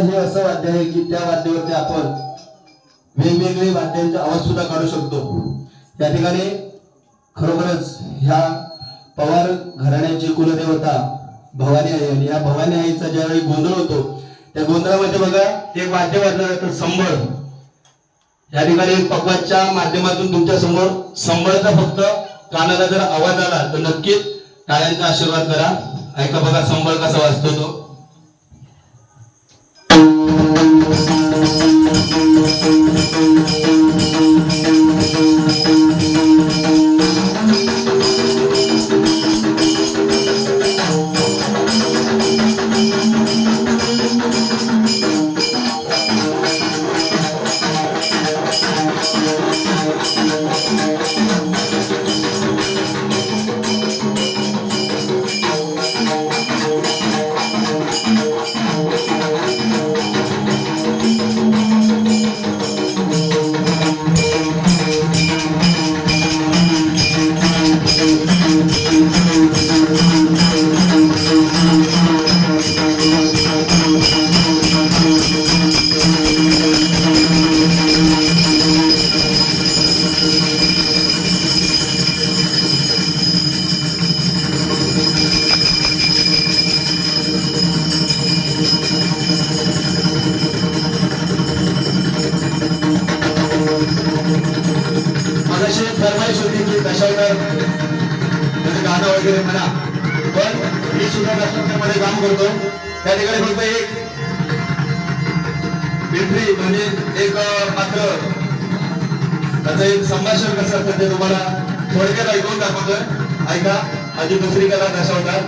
हे असं वाद्य आहे की त्या वाद्यावरती आपण वेगवेगळे वाद्यांचे आवाज सुद्धा काढू शकतो. त्या ठिकाणी खरोखरच ह्या पवार घराण्याची कुलदेवता भवानी आई आणि या भवानी आईचा ज्यावेळी गोंधळ होतो त्या गोंधळामध्ये बघा एक वाद्य वाजलं जातं संबळ. या ठिकाणी पकवाच्या माध्यमातून तुमच्यासमोर संबळचा फक्त कानाला जर आवाज आला तर नक्कीच टाळ्यांचा आशीर्वाद करा. ऐका बघा संबळ कसा वाजतो तो. मगाशी फरमाईश होती की कशावर म्हणजे गाणं वगैरे म्हणा. पण मी सुद्धा कशामध्ये काम करतो. त्या ठिकाणी फक्त एक पिंपरी म्हणजे एक पात्र. त्याचं एक संभाषण कसं असतं ते तुम्हाला थोडक्यात ऐकून दाखवतोय. ऐका. आधी दुसरी कला कशा होतात?